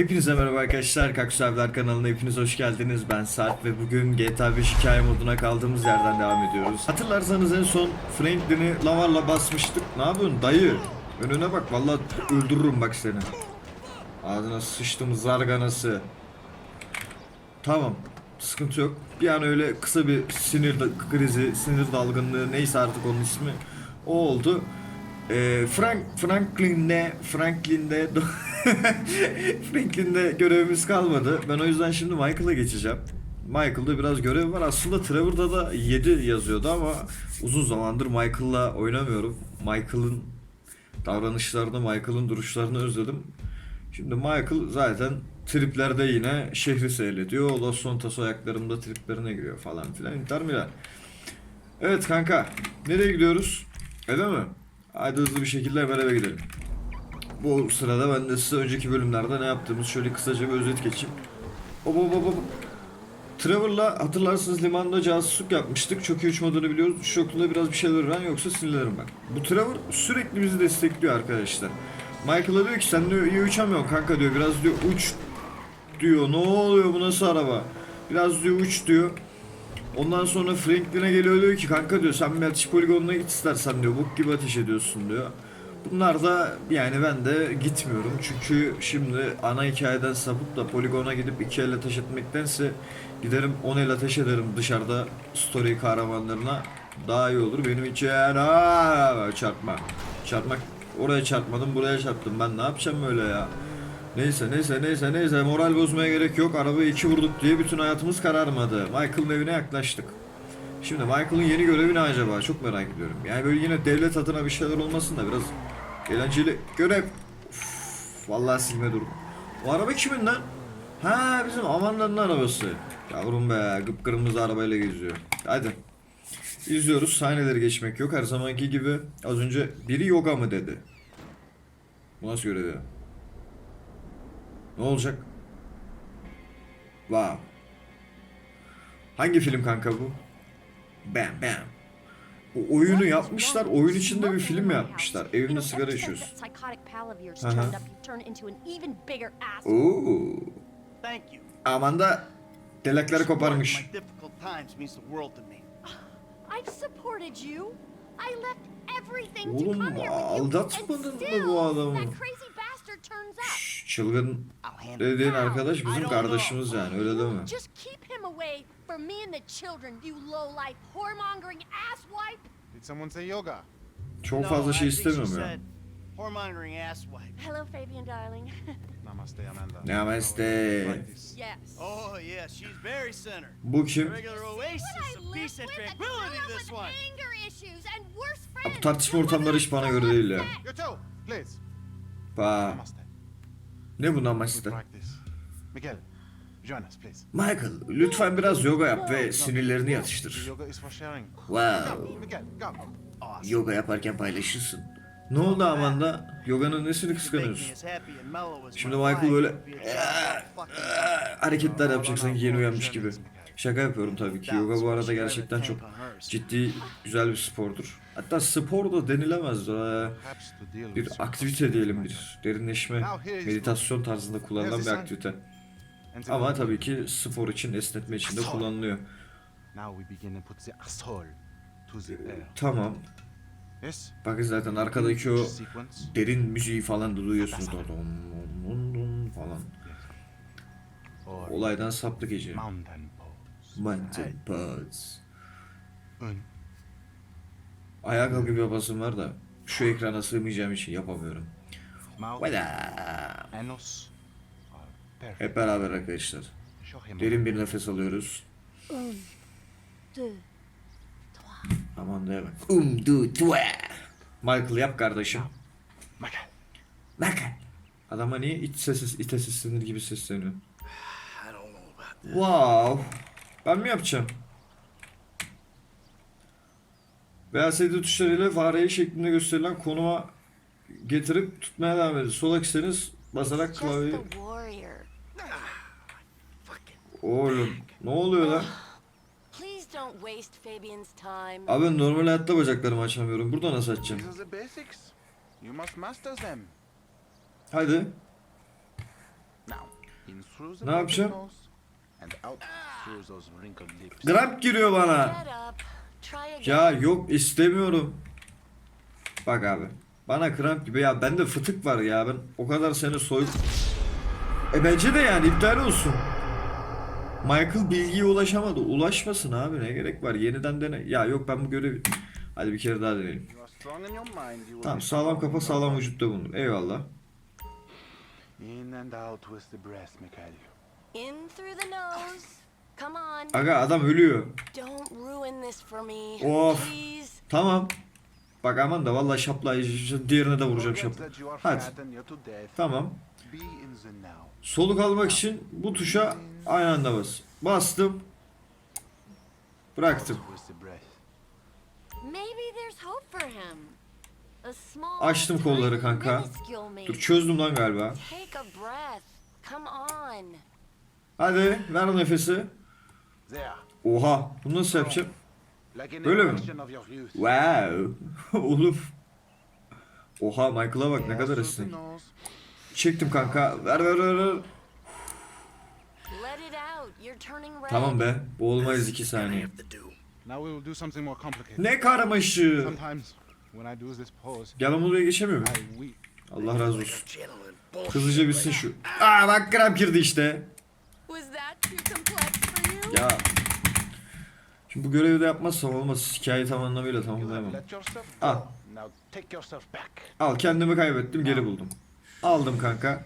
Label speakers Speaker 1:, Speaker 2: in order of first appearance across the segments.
Speaker 1: Hepinize merhaba arkadaşlar. Kaktus Abiler kanalına hepiniz hoş geldiniz. Ben Sarp ve bugün GTA 5 hikaye moduna kaldığımız yerden devam ediyoruz. Hatırlarsanız en son Franklin'i lavarla basmıştık. Ne yapıyorsun dayı? Önüne bak vallahi öldürürüm bak seni. Ağzına sıçtım zarganası. Tamam. Sıkıntı yok. Bir an öyle kısa bir sinir krizi, sinir dalgınlığı neyse artık onun ismi. O oldu. Ee, Frank Franklin'de Franklin'de Franklin'de görevimiz kalmadı. Ben o yüzden şimdi Michael'a geçeceğim. Michael'da biraz görev var. Aslında Trevor'da da 7 yazıyordu ama uzun zamandır Michael'la oynamıyorum. Michael'ın davranışlarını, Michael'ın duruşlarını özledim. Şimdi Michael zaten triplerde yine şehri seyrediyor. Los Santos ayaklarımda triplerine giriyor falan filan. Inter Milan. Evet kanka. Nereye gidiyoruz? Eve mi? Haydi hızlı bir şekilde eve gidelim. Bu sırada ben de size önceki bölümlerde ne yaptığımız şöyle kısaca bir özet geçeyim. Hop hop hop. Trevor'la hatırlarsınız limanda casusluk yapmıştık. Çok iyi uçmadığını biliyoruz. Uçuş yokluğunda biraz bir şeyler öğren yoksa sinirlerim ben. Bu Trevor sürekli bizi destekliyor arkadaşlar. Michael'a diyor ki sen diyor iyi uçamıyorsun kanka diyor. Biraz diyor uç diyor. Ne oluyor bu nasıl araba? Biraz diyor uç diyor. Ondan sonra Franklin'e geliyor diyor ki kanka diyor sen bir atış poligonuna git istersen diyor. Bok gibi ateş ediyorsun diyor. Bunlar da yani ben de gitmiyorum. Çünkü şimdi ana hikayeden sapıp da poligona gidip iki el ateş etmektense giderim 10 el ateş ederim dışarıda story kahramanlarına. Daha iyi olur. Benim için Aa, çarpma çarpmak. Oraya çarpmadım buraya çarptım. Ben ne yapacağım böyle ya? Neyse neyse neyse neyse. Moral bozmaya gerek yok. Arabayı iki vurduk diye bütün hayatımız kararmadı. Michael'ın evine yaklaştık. Şimdi Michael'ın yeni görevi ne acaba? Çok merak ediyorum. Yani böyle yine devlet adına bir şeyler olmasın da biraz eğlenceli görev. Uf, vallahi silme durum. O araba kimin lan? Ha bizim Amanda'nın arabası. Yavrum be kıpkırmızı arabayla geziyor. Hadi. İzliyoruz. Sahneleri geçmek yok. Her zamanki gibi az önce biri yoga mı dedi. Bu nasıl görev? Ne olacak? Wow. Hangi film kanka bu? Bam bam. O oyunu yapmışlar, oyun içinde bir film yapmışlar. Evinde sigara içiyorsun. Hı. Oo.
Speaker 2: Thank you.
Speaker 1: Amanda delekleri koparmış. Oğlum, aldatmadın mı bu adamı? Şşş, Çılgın dediğin arkadaş bizim kardeşimiz yani öyle deme.
Speaker 3: Just from me and the children, you low-life, whoremongering asswipe.
Speaker 4: Did someone say yoga?
Speaker 1: Çok fazla şey istemiyorum ya.
Speaker 2: Whoremongering asswipe.
Speaker 3: Hello, Fabian, darling.
Speaker 4: Namaste, Amanda.
Speaker 1: Namaste.
Speaker 3: Yes.
Speaker 2: Oh yeah, she's very center.
Speaker 1: Bu kim?
Speaker 2: regular oasis
Speaker 3: What I
Speaker 2: of
Speaker 3: live
Speaker 2: peace and
Speaker 3: with, a
Speaker 2: tranquility
Speaker 3: gorilla
Speaker 2: this
Speaker 3: with
Speaker 2: one.
Speaker 3: anger issues and worse
Speaker 1: Ya
Speaker 3: friends.
Speaker 1: bu tartışma ortamları hiç bana göre değil ya.
Speaker 3: upset.
Speaker 4: You too, please.
Speaker 1: Pa.
Speaker 4: Namaste.
Speaker 1: Ne bu namaste?
Speaker 4: Miguel, join us, please.
Speaker 1: Michael lütfen biraz yoga yap ve sinirlerini yatıştır.
Speaker 4: yoga is for sharing.
Speaker 1: Wow.
Speaker 4: Go, Miguel, go.
Speaker 2: Awesome.
Speaker 1: Yoga yaparken paylaşırsın. Ne oldu Amanda? Yoganın nesini kıskanıyorsun? Şimdi Michael böyle hareketler yapacak sanki yeni uyanmış gibi. Şaka yapıyorum tabii ki. Yoga bu arada gerçekten çok ciddi, güzel bir spordur. Hatta spor da denilemez. Ee, Bir aktivite diyelim bir. Derinleşme, meditasyon tarzında kullanılan bir aktivite. Ama tabii ki spor için, esnetme için de kullanılıyor.
Speaker 4: Air.
Speaker 1: Tamam. Bakın zaten arkadaki o derin müziği falan da duyuyorsunuz. Dom falan. Olaydan saptı gece.
Speaker 4: mountain pose.
Speaker 1: Ayağa kalkıp yapasım var da şu ekrana sığmayacağım için yapamıyorum.
Speaker 4: mouth,
Speaker 1: Hep beraber arkadaşlar. Derin bir nefes alıyoruz. Aman da bak. Um du tue. Michael yap kardeşim.
Speaker 4: Michael.
Speaker 1: Michael. Adama niye iç sesi, ite seslenir gibi sesleniyor? Wow. Ben mi yapacağım? VLCD tuşlarıyla fareyi şeklinde gösterilen konuma getirip tutmaya devam edin. Sol ekseniz basarak klavyeyi... Oğlum ne oluyor lan? Abi normal hayatta bacaklarımı açamıyorum. Burada nasıl açacağım? Hadi. Ne yapacağım? Gramp giriyor bana. Ya yok istemiyorum. Bak abi. Bana kramp gibi ya bende fıtık var ya ben o kadar seni soyup E bence de yani iptal olsun. Michael bilgiye ulaşamadı. Ulaşmasın abi ne gerek var? Yeniden dene. Ya yok ben bu görevi Hadi bir kere daha deneyelim. Tamam sağlam kafa sağlam vücutta bulunur. Eyvallah. Aga adam ölüyor.
Speaker 3: Don't ruin this for me.
Speaker 1: Of.
Speaker 3: Please.
Speaker 1: Tamam. Bak aman da vallahi şaplayı diğerine de vuracağım şapla. Hadi. Tamam. Soluk almak için bu tuşa aynı anda bas. Bastım. Bıraktım. Açtım kolları kanka. Dur çözdüm lan galiba. Hadi ver nefesi. Oha bunu nasıl yapacağım? Böyle mi? Wow. Oğlum. Oha Michael'a bak ne kadar esnek. Çektim kanka. Ver ver ver ver.
Speaker 3: Let it out. You're turning red.
Speaker 1: Tamam be. Boğulmayız iki
Speaker 2: I
Speaker 1: saniye. Ne karmaşı. Gel lan buraya geçemiyor mu?
Speaker 4: I weep.
Speaker 1: Allah razı olsun. Hızlıca bitsin şu. Aa bak kramp girdi işte. Ya. Şimdi bu görevi de yapmazsam olmaz. Hikayeyi tam anlamıyla tamamlayamam.
Speaker 4: back.
Speaker 1: Al kendimi kaybettim geri buldum. Aldım kanka.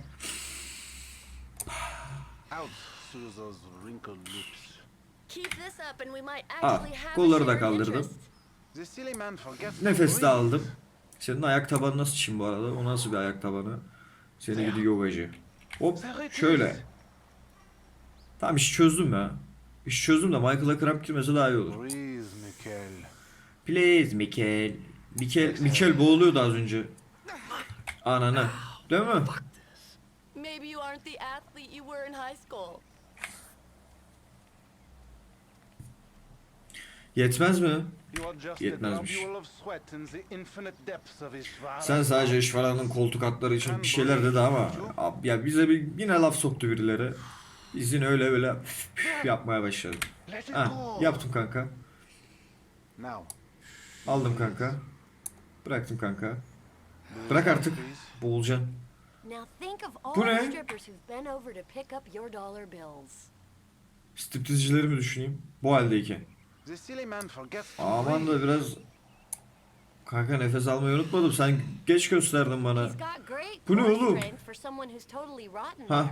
Speaker 1: Ah,
Speaker 3: have
Speaker 1: kolları da kaldırdım. Nefes de aldım. Senin ayak tabanı nasıl çim bu arada? O nasıl bir ayak tabanı? Seni gidi yogacı. Hop şöyle. Tamam işi çözdüm ya. İşi çözdüm de Michael'a kramp girmese daha iyi olur.
Speaker 4: Breathe, Mikhail.
Speaker 1: Please Mikel. Mikel, Mikel boğuluyordu az önce. Ananı. Değil mi?
Speaker 3: Maybe you aren't the athlete you were in high school.
Speaker 1: Yetmez mi? Yetmezmiş. Sen sadece işverenin koltuk altları için bir şeyler dedi ama ab- ya bize bir yine laf soktu birileri. Biz yine öyle öyle yapmaya
Speaker 4: it
Speaker 1: Ha,
Speaker 4: go.
Speaker 1: yaptım kanka. Aldım kanka. Bıraktım kanka. Bırak artık. Boğulacaksın. Bu ne? Striptizcileri mi düşüneyim? Bu haldeyken. Aman da biraz... Kanka nefes almayı unutmadım. Sen geç gösterdin bana. Bu ne oğlum? Ha.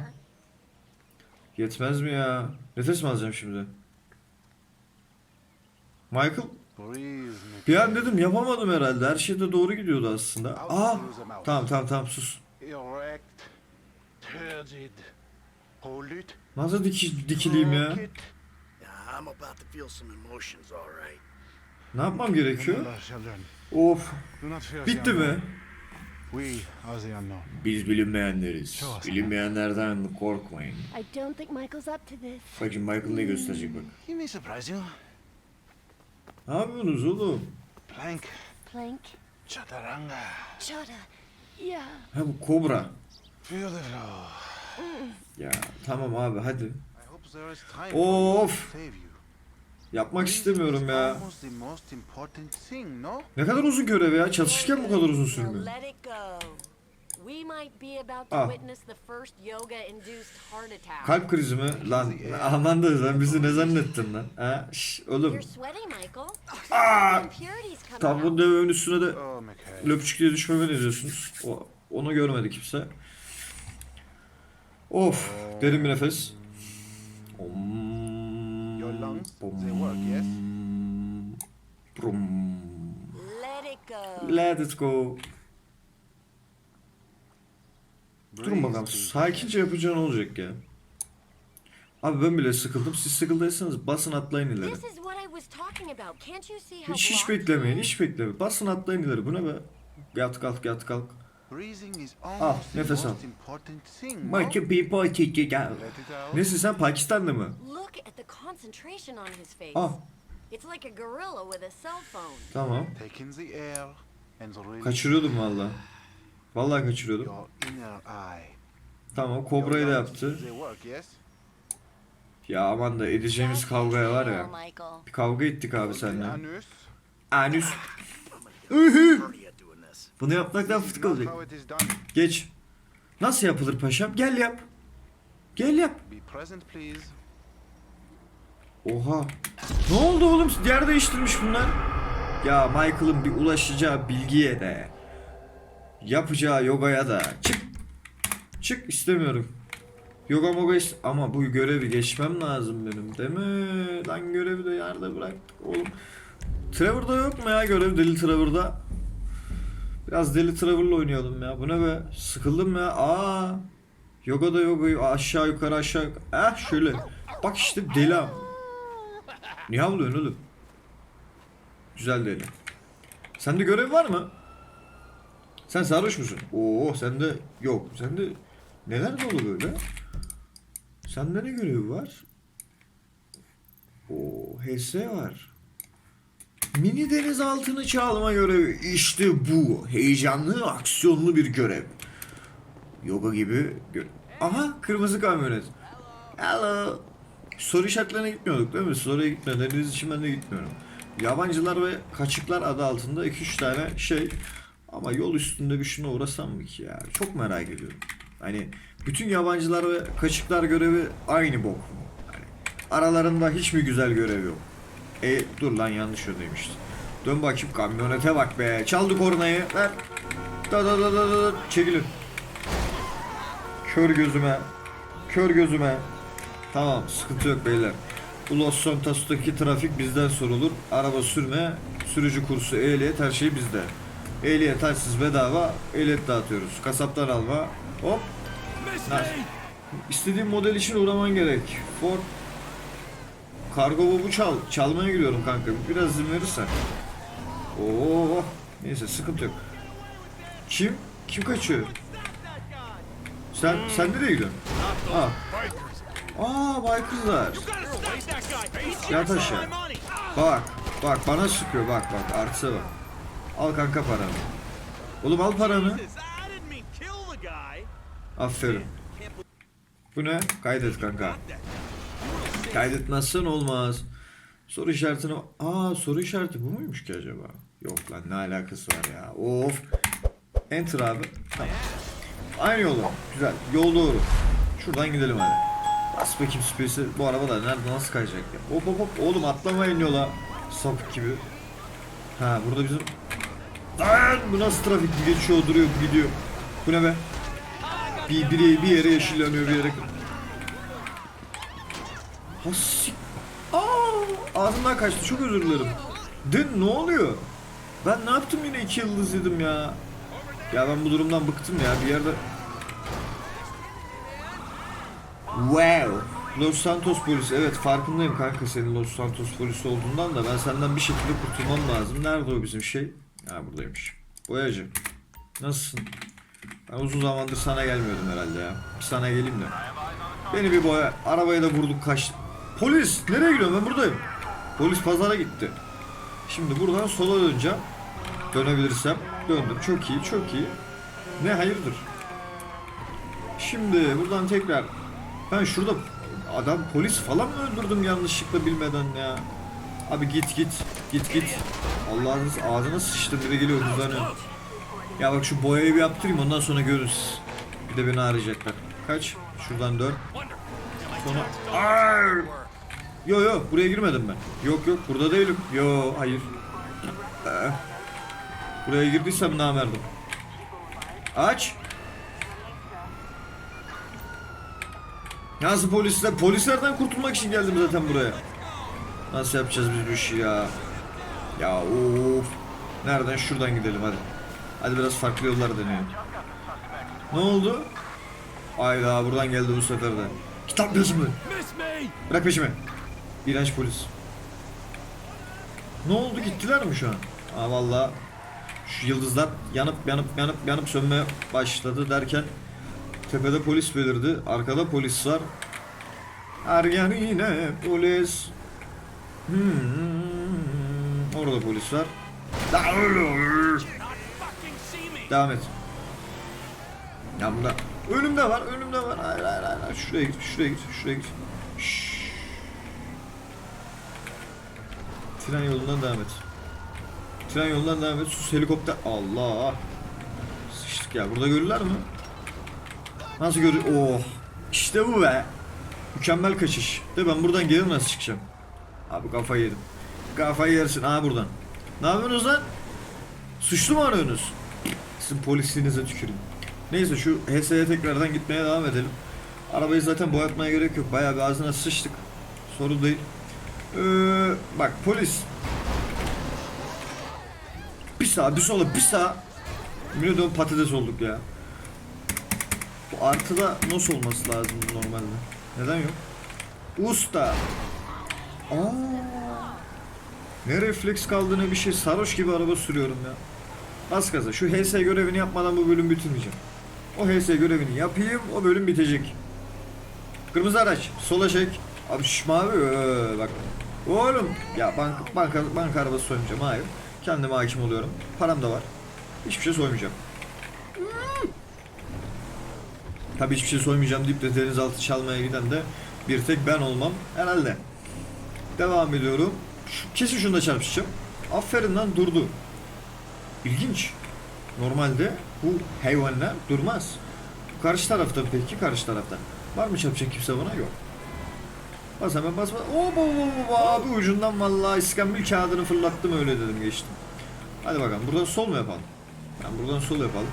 Speaker 1: Yetmez mi ya? Nefes mi alacağım şimdi? Michael bir an dedim yapamadım herhalde. Her şey de doğru gidiyordu aslında. Aa! Tamam tamam tamam sus. Nasıl diki, dikileyim ya? Ne yapmam gerekiyor? Of. Bitti mi? Biz bilinmeyenleriz. Bilinmeyenlerden korkmayın.
Speaker 3: I don't think Michael's up to this.
Speaker 1: Bakın Michael ne gösterecek bak.
Speaker 4: He may surprise you.
Speaker 1: Ne yapıyorsunuz oğlum?
Speaker 4: Plank.
Speaker 3: Plank.
Speaker 4: Chaturanga.
Speaker 3: Chota. Yeah.
Speaker 1: Ha bu kobra.
Speaker 4: Flow.
Speaker 1: Ya tamam abi hadi.
Speaker 4: I hope there is time for you
Speaker 1: Of. Yapmak istemiyorum
Speaker 4: is
Speaker 1: ya. Ne kadar uzun görev ya. Çalışırken bu kadar uzun sürmüyor. Ah. Kalp krizi mi? Lan aman da sen bizi ne zannettin lan? Ha? Şş, oğlum. Aa!
Speaker 3: Coming
Speaker 1: Tam bu
Speaker 3: out.
Speaker 1: devenin üstüne de
Speaker 4: Oh,
Speaker 1: löpçük diye düşmeme ne diyorsunuz? O, onu görmedi kimse. Of. Derin bir nefes. Om.
Speaker 4: Lungs, they work, yes?
Speaker 1: Brum.
Speaker 3: Let it go.
Speaker 1: Let it go. Durun bakalım. Sakince yapacağın olacak ya. Abi ben bile sıkıldım. Siz sıkıldıysanız basın atlayın ileri.
Speaker 3: This is what I was talking about. Can't you see how
Speaker 1: Hiç hiç beklemeyin. Hiç beklemeyin. Basın atlayın ileri. Bu ne be? Yat kalk yat kalk.
Speaker 4: Breathing is
Speaker 1: Ah,
Speaker 4: the
Speaker 1: nefes al. Michael B. Boy Let
Speaker 4: Let it out.
Speaker 1: Nesin sen Pakistanlı mı?
Speaker 3: Look at the concentration on his face.
Speaker 1: Ah
Speaker 3: It's like a gorilla with a cell phone.
Speaker 1: tamam. Kaçırıyordum valla. Vallahi kaçırıyordum. Tamam Kobra'yı da yaptı. Ya aman da edeceğimiz kavgaya var ya. Bir kavga ettik abi seninle.
Speaker 4: Anus.
Speaker 1: Anüs.
Speaker 2: This.
Speaker 1: Bunu yapmaktan
Speaker 4: is
Speaker 1: fıtık olacak.
Speaker 4: is.
Speaker 1: Geç. Nasıl yapılır paşam? Gel yap. Gel yap. Oha. Ne oldu oğlum? Yer değiştirmiş bunlar. Ya Michael'ın bir ulaşacağı bilgiye de yapacağı yogaya da çık. Çık istemiyorum. Yoga moga ist ama bu görevi geçmem lazım benim değil mi? Lan görevi de yerde bıraktık oğlum. Trevor'da yok mu ya görev deli Trevor'da? Biraz deli Trevor'la oynayalım ya. Bu ne be? Sıkıldım ya. Aa. Yoga da yoga aşağı yukarı aşağı yukarı. Eh şöyle. Bak işte deli. Niye havlıyorsun oğlum? Güzel deli. Sende görev var mı? Sen sarhoş musun? Oo sende yok. Sende neler dolu böyle? Sende ne görevi var? Oo HS var. Mini denizaltını çalma görevi. İşte bu. Heyecanlı, aksiyonlu bir görev. Yoga gibi. gö- Aha kırmızı kamyonet. Hello. Soru işaretlerine gitmiyorduk değil mi? Soruya gitmediğiniz için ben de gitmiyorum. Yabancılar ve kaçıklar adı altında 2-3 tane şey. Ama yol üstünde bir şuna uğrasam mı ki ya? Çok merak ediyorum. Hani bütün yabancılar ve kaçıklar görevi aynı bok mu? Hani aralarında hiç mi güzel görev yok? E dur lan yanlış yöndeyim işte. Dön bakayım kamyonete bak be. Çaldı kornayı. Ver. Da da da da da. Çekilin. Kör gözüme. Kör gözüme. Tamam sıkıntı yok beyler. Bu Los Santos'taki trafik bizden sorulur. Araba sürme, sürücü kursu, ehliyet her şey bizde. Ehliyet açsız bedava, ehliyet dağıtıyoruz. Kasaptan alma. Hop. Nice. İstediğin model için uğraman gerek. Ford Kargo bu çal. Çalmaya gidiyorum kanka. Biraz izin verirsen. Oo. Neyse sıkıntı yok. Kim? Kim kaçıyor? Sen sen nereye gidiyorsun? Aa. Aa baykurzlar. Yat aşağı. Bak. Bak bana sıkıyor bak bak artısa bak. Al kanka paranı. Oğlum al paranı. Aferin. Bu ne? Kaydet kanka. Kaydetmezsen olmaz. Soru işaretini... Aa soru işareti bu muymuş ki acaba? Yok lan ne alakası var ya. Of. Enter abi. Tamam. Aynı yolu. Güzel. Yol doğru. Şuradan gidelim hadi. Bas bakayım space'i. Bu araba da nerede nasıl kayacak ya? Hop hop hop. Oğlum atlamayın yola. Sapık gibi. Ha burada bizim... Lan bu nasıl trafik? Geçiyor duruyor gidiyor. Bu ne be? Bir, biri, bir yere yeşil yanıyor bir yere... Hasik. Aa, ağzımdan kaçtı. Çok özür dilerim. Dün ne oluyor? Ben ne yaptım yine iki yıldız yedim ya. Ya ben bu durumdan bıktım ya. Bir yerde... Wow. Los Santos polisi. Evet farkındayım kanka senin Los Santos polisi olduğundan da ben senden bir şekilde kurtulmam lazım. Nerede o bizim şey? Ha buradaymış. Boyacı. Nasılsın? Ben uzun zamandır sana gelmiyordum herhalde ya. Bir sana geleyim de. Beni bir boya. Arabaya da vurduk kaç. Polis! Nereye gidiyorsun? Ben buradayım. Polis pazara gitti. Şimdi buradan sola döneceğim. Dönebilirsem. Döndüm. Çok iyi, çok iyi. Ne hayırdır? Şimdi buradan tekrar. Ben şurada adam polis falan mı öldürdüm yanlışlıkla bilmeden ya? Abi git git. Git git. Allah'ınız ağzına sıçtım biri geliyor hızlanıyor. Ya bak şu boyayı bir yaptırayım ondan sonra görürüz. Bir de beni arayacaklar. Kaç? Şuradan dön. Sonra... Arr! Yo yo buraya girmedim ben. Yok yok burada değilim. Yo hayır. Ee, buraya girdiysem namerdim. Aç. Nasıl polisler? Polislerden kurtulmak için geldim zaten buraya. Nasıl yapacağız biz bu işi ya? Ya of. Nereden? Şuradan gidelim hadi. Hadi biraz farklı yollar deneyelim. Ne oldu? Ayda buradan geldi bu sefer de. Kitap peşimi. Bırak peşimi. İğrenç polis. Ne oldu gittiler mi şu an? Aa valla şu yıldızlar yanıp yanıp yanıp yanıp sönmeye başladı derken tepede polis belirdi. Arkada polis var. Ergen yine polis. Hmm, orada polis var. Devam et. Ya bunda Önümde var, önümde var. Hayır, hayır, hayır. Şuraya git, şuraya git, şuraya git. Tren yolundan devam et. Tren yolundan devam et. Sus helikopter. Allah. Sıçtık ya. Burada görürler mi? Nasıl görür? Oh. İşte bu be. Mükemmel kaçış. De ben buradan geri nasıl çıkacağım? Abi kafayı yedim. Kafayı yersin. Aha buradan. Ne yapıyorsunuz lan? Suçlu mu arıyorsunuz? Sizin polisliğinize tüküreyim. Neyse şu HS'ye tekrardan gitmeye devam edelim. Arabayı zaten boyatmaya gerek yok. Bayağı bir ağzına sıçtık. Sorun değil. Ee, bak polis. Bir sağa bir sola bir. Yemin ediyorum patates olduk ya. Bu artıda nasıl olması lazım normalde? Neden yok? Usta. Aa. Ne refleks kaldı ne bir şey. Sarhoş gibi araba sürüyorum ya. Bas gaza. Şu HS görevini yapmadan bu bölüm bitirmeyeceğim. O HS görevini yapayım. O bölüm bitecek. Kırmızı araç. Sola çek. Abi şş mavi. ee, bak. Oğlum. Ya bank, banka, banka arabası soymayacağım. Hayır. Kendime hakim oluyorum. Param da var. Hiçbir şey soymayacağım. Tabii hiçbir şey soymayacağım deyip de denizaltı çalmaya giden de bir tek ben olmam herhalde. Devam ediyorum. Şu, kesin şunu da çarpışacağım. Aferin lan durdu. İlginç. Normalde bu hayvanlar durmaz. Karşı tarafta peki karşı tarafta. Var mı çarpacak kimse bana? Yok. Bas hemen bas bas. Oo, bo, bo, bo, abi ucundan vallahi iskambil kağıdını fırlattım öyle dedim geçtim. Hadi bakalım buradan sol mu yapalım? Yani buradan sol yapalım.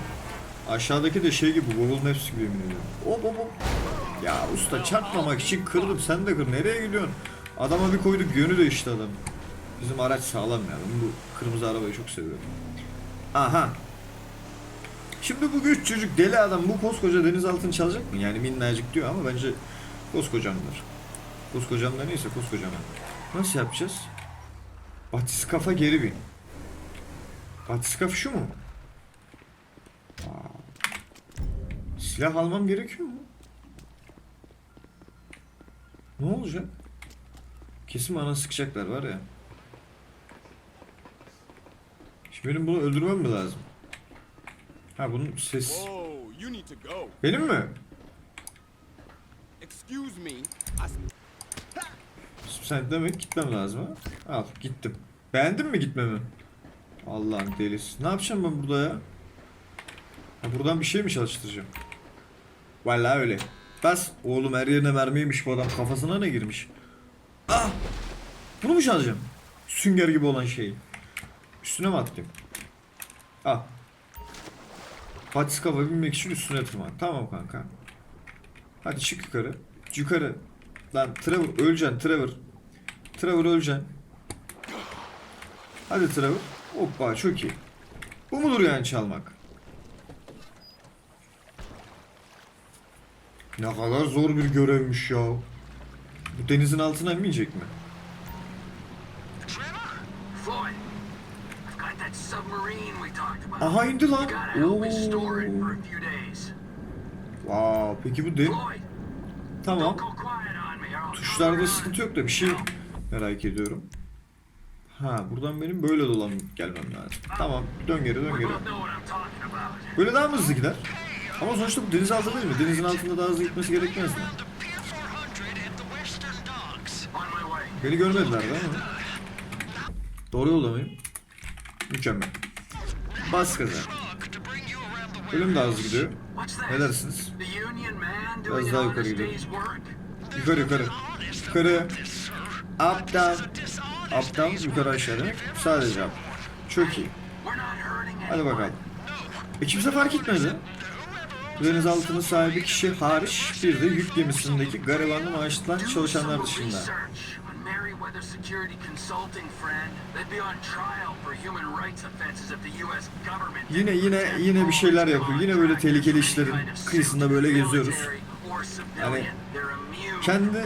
Speaker 1: Aşağıdaki de şey gibi Google Maps gibi yemin ediyorum. Hop hop hop. Ya usta çarpmamak için kırdım sen de kır. Nereye gidiyorsun? Adama bir koyduk yönü değişti adam. Bizim araç sağlam ya. Ben bu kırmızı arabayı çok seviyorum. Aha. Şimdi bu güç çocuk deli adam bu koskoca denizaltını çalacak mı? Yani minnacık diyor ama bence koskocamdır. Koskocam da neyse koskocam. Nasıl yapacağız? Batiskafa geri bin. Batiskaf şu mu? Aa. Silah almam gerekiyor mu? Ne olacak? Kesin bana sıkacaklar var ya. Şimdi benim bunu öldürmem mi lazım? Ha bunun ses...
Speaker 5: Go.
Speaker 1: Benim mi?
Speaker 5: Excuse me.
Speaker 1: Sen demek gitmem lazım ha? Al gittim. Beğendin mi gitmemi? Allah'ın delisi. Ne yapacağım ben burada ya? Ha, buradan bir şey mi çalıştıracağım? Vallahi öyle. Bas. Oğlum her yerine mermiymiş bu adam. Kafasına ne girmiş? Ah! Bunu mu çalacağım? Sünger gibi olan şeyi. Üstüne mi atlayayım? Ah. Patiskava binmek için üstüne tırman. Tamam kanka. Hadi çık yukarı. Yukarı. Lan Trevor öleceksin Trevor. Trevor öleceksin. Hadi Trevor. Hoppa çok iyi. Bu mudur yani çalmak? Ne kadar zor bir görevmiş ya. Bu denizin altına inmeyecek mi? Aha indi lan. Oo. Wow, peki bu de
Speaker 6: Floyd,
Speaker 1: tamam. Tuşlarda sıkıntı yok da bir şey merak ediyorum. Ha buradan benim böyle dolanıp gelmem lazım. Tamam dön geri dön geri. Böyle daha mı hızlı gider? Ama sonuçta bu denizaltı değil mi? Denizin altında daha hızlı gitmesi gerekmez mi? Beni görmediler değil mi? Doğru yolda mıyım? Mükemmel. Bas gaza. Ölüm daha hızlı gidiyor. Ne dersiniz? Biraz daha yukarı
Speaker 6: work?
Speaker 1: Yukarı yukarı. Yukarı. Up down. Up down yukarı aşağı. Sadece up. Çok iyi. Hadi bakalım. E kimse fark etmedi. Denizaltının sahibi kişi hariç bir de yük gemisindeki garibanlı maaşlılar çalışanlar dışında. Yine yine yine bir şeyler yapıyor. Yine böyle tehlikeli işlerin kıyısında böyle geziyoruz. Yani kendi.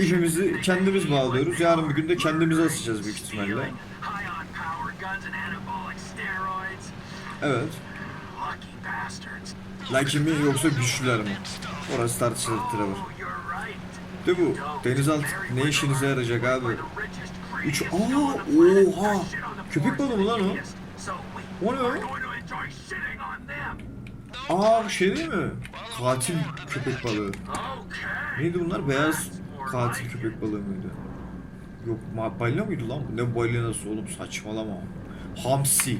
Speaker 1: İpimizi kendimiz bağlıyoruz. Yarın bir gün de kendimizi
Speaker 6: murdering,
Speaker 1: asacağız büyük ihtimalle. Evet.
Speaker 6: Lucky
Speaker 1: mi yoksa güçlüler mi? Orası tartışılır Trevor. De bu denizaltı ne işinize yarayacak abi? Üç... Aa, oha! Köpek balığı mı lan o? O ne? Aa şey değil mi? katil köpek balığı. Neydi bunlar? Beyaz katil köpek balığı mıydı? Yok balina mıydı lan? Ne balinası oğlum saçmalama. Hamsi.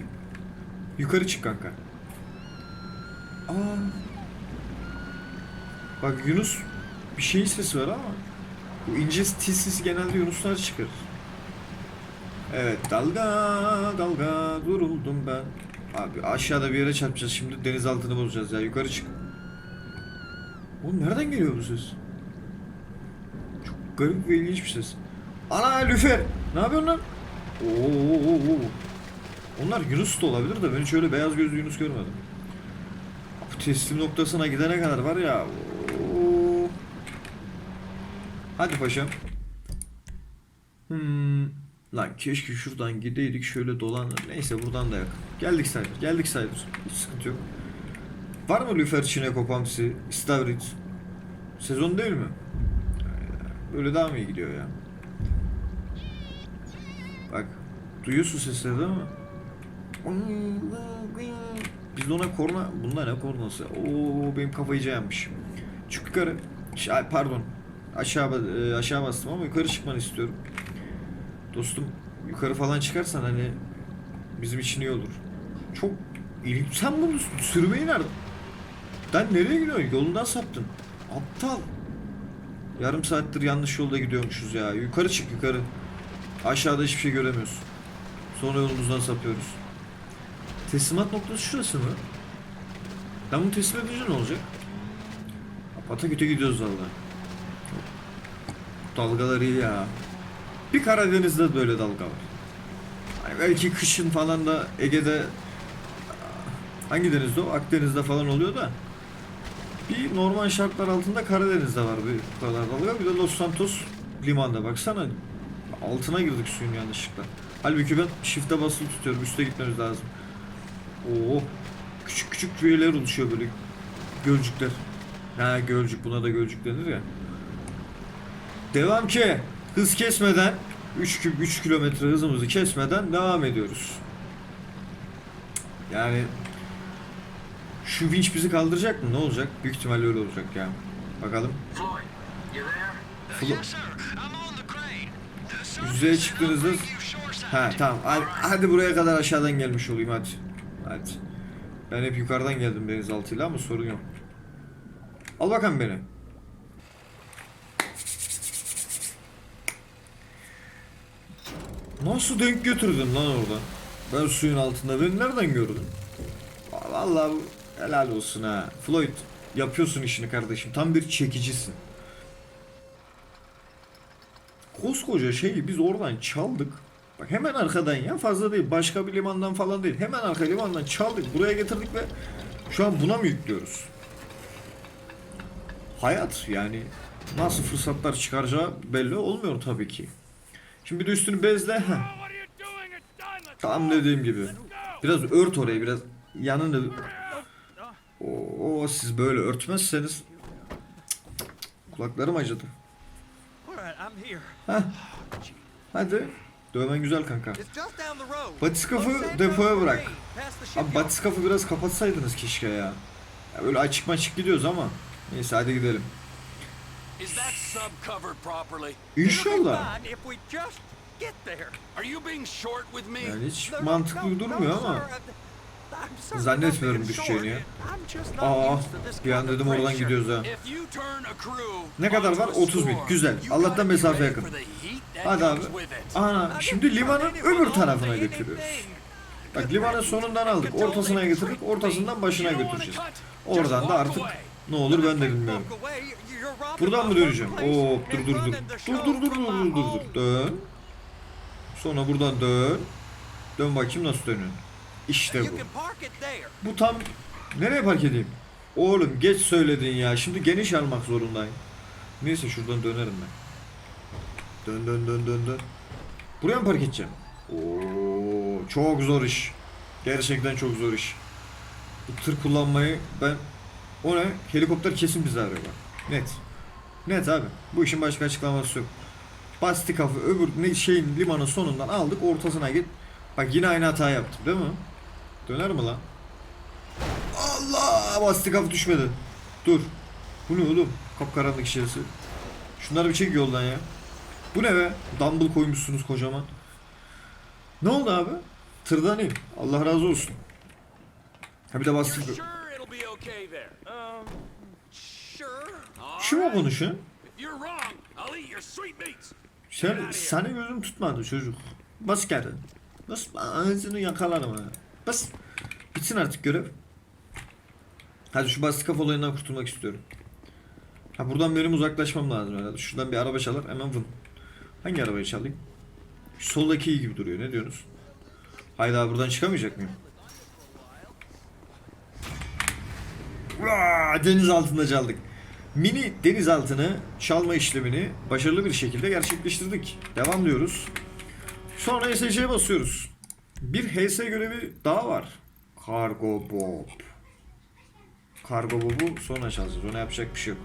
Speaker 1: Yukarı çık kanka. Aa. Bak Yunus bir şeyin sesi var ama bu ince tiz sesi genelde Yunuslar çıkarır. Evet dalga dalga duruldum ben. Abi aşağıda bir yere çarpacağız şimdi deniz altını bozacağız ya yukarı çık. Oğlum nereden geliyor bu ses? Garip ve ilginç bir ses. Ana Lüfer! Ne yapıyorsun lan? Oo. Onlar Yunus da olabilir de ben hiç öyle beyaz gözlü Yunus görmedim. Bu teslim noktasına gidene kadar var ya. oo. Hadi paşam. Hmm. Lan keşke şuradan gideydik şöyle dolanır. Neyse buradan da yakın. Geldik sayılır. Geldik sayılır. Hiç sıkıntı yok. Var mı lüfer çinekop hamsi, istavrit? Sezon değil mi? Böyle daha mı iyi gidiyor ya? Bak. Duyuyorsun sesleri değil mi? Biz de ona korna... Bunda ne kornası? Oo benim kafayı yanmış. Çık yukarı. Ay, Pardon. Aşağı e, aşağı bastım ama yukarı çıkmanı istiyorum. Dostum yukarı falan çıkarsan hani bizim için iyi olur. Çok ilginç. Sen bunu sürmeyi nerede? Lan nereye gidiyorsun? Yolundan saptın. Aptal. Yarım saattir yanlış yolda gidiyormuşuz ya. Yukarı çık yukarı. Aşağıda hiçbir şey göremiyorsun. Sonra yolumuzdan sapıyoruz. Teslimat noktası şurası mı? Ben bunu teslim edince ne olacak? Pataküte gidiyoruz valla. Dalgalar iyi ya. Bir Karadeniz'de böyle dalga var. Hani belki kışın falan da Ege'de hangi denizde o? Akdeniz'de falan oluyor da bir normal şartlar altında Karadeniz'de var bir kadar dalga. Bir de Los Santos limanda baksana. Altına girdik suyun yanlışlıkla. Halbuki ben shift'e basılı tutuyorum. Üste gitmemiz lazım. Oo. Küçük küçük küreler oluşuyor böyle. Gölcükler. Ha gölcük buna da gölcük denir ya. Devam ki. Hız kesmeden 3 3 kilometre hızımızı kesmeden devam ediyoruz. Yani şu vinç bizi kaldıracak mı? Ne olacak? Büyük ihtimalle öyle olacak ya. Bakalım. Flo- Yüzeye çıktığınızda Ha tamam. Hadi, hadi buraya kadar aşağıdan gelmiş olayım hadi. Hadi. Ben hep yukarıdan geldim denizaltıyla ama sorun yok. Al bakalım beni. Nasıl denk götürdün lan orada? Ben suyun altında beni nereden gördün? Vallahi helal olsun ha. Floyd yapıyorsun işini kardeşim. Tam bir çekicisin. Koskoca şeyi biz oradan çaldık. Bak hemen arkadan ya fazla değil. Başka bir limandan falan değil. Hemen arka limandan çaldık. Buraya getirdik ve şu an buna mı yüklüyoruz? Hayat yani nasıl fırsatlar çıkaracağı belli olmuyor tabii ki. Şimdi bir de üstünü bezle. Heh. Tam dediğim gibi. Biraz ört orayı biraz yanını. Oo siz böyle örtmezseniz kulaklarım acıdı. Heh. Hadi. Dövmen güzel kanka. Batiskafı depoya bırak. Abi batiskafı biraz kapatsaydınız keşke ya. ya. Böyle açık maçık gidiyoruz ama. Neyse hadi gidelim. İnşallah. Yani hiç mantıklı durmuyor ama. Zannetmiyorum düşeceğini ya. Aa bir an dedim oradan gidiyoruz ha. Ne kadar var?
Speaker 5: onto a
Speaker 1: 30 bin. Güzel. Allah'tan mesafe yakın. Hadi abi. Ana şimdi limanın öbür tarafına götürüyoruz. Bak limanın sonundan aldık. Ortasına getirdik. Ortasından başına götüreceğiz. Oradan da artık ne olur ben de bilmiyorum. Buradan mı döneceğim? Dur dur dur. Dur dur dur dur dur dur dur. Dön. Sonra buradan dön. Dön bakayım nasıl dönüyorsun. İşte bu. Bu tam nereye park edeyim? Oğlum geç söyledin ya. Şimdi geniş almak zorundayım. Neyse şuradan dönerim ben. Dön dön dön dön dön. Buraya mı park edeceğim? Oo, çok zor iş. Gerçekten çok zor iş. Bu tır kullanmayı ben o ne? Helikopter kesin bizi arıyor bak. Net. Net abi. Bu işin başka açıklaması yok. Basti kafı öbür ne şeyin limanın sonundan aldık ortasına git. Bak yine aynı hata yaptım değil mi? Döner mi lan? Allah! Basti kafı düşmedi. Dur. Bu ne oğlum? Kapkaranlık içerisi. Şunları bir çek yoldan ya. Bu ne be? Dumble koymuşsunuz kocaman. Ne oldu abi? Tırdan in. Allah razı olsun. Ha bir de
Speaker 5: there? Um, your sweet meats.
Speaker 1: Sen, seni gözüm tutmadı çocuk. Bas geri. Bas ağzını yakalarım ha. Bas. Bitsin artık görev. Hadi şu bastık olayından kurtulmak istiyorum. Ha buradan benim uzaklaşmam lazım herhalde. Şuradan bir araba çalar hemen vın. Hangi arabayı çalayım? Soldaki iyi gibi duruyor. Ne diyorsunuz? Hayda buradan çıkamayacak mıyım? Vaa, deniz altında çaldık. Mini denizaltını çalma işlemini başarılı bir şekilde gerçekleştirdik. Devam diyoruz. Sonra SC'ye basıyoruz. Bir HS görevi daha var. Kargo Bob. Kargo Bob'u sonra çalacağız. Ona yapacak bir şey yok.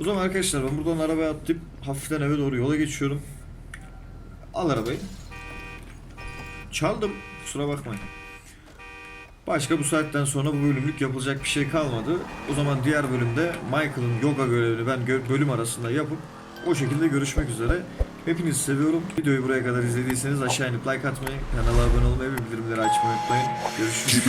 Speaker 1: O zaman arkadaşlar ben buradan arabaya atlayıp hafiften eve doğru yola geçiyorum. Al arabayı. Çaldım. Kusura bakmayın. Başka bu saatten sonra bu bölümlük yapılacak bir şey kalmadı. O zaman diğer bölümde Michael'ın yoga görevini ben bölüm arasında yapıp o şekilde görüşmek üzere. Hepinizi seviyorum. Videoyu buraya kadar izlediyseniz aşağı inip like atmayı, kanala abone olmayı ve bildirimleri açmayı unutmayın. Görüşürüz.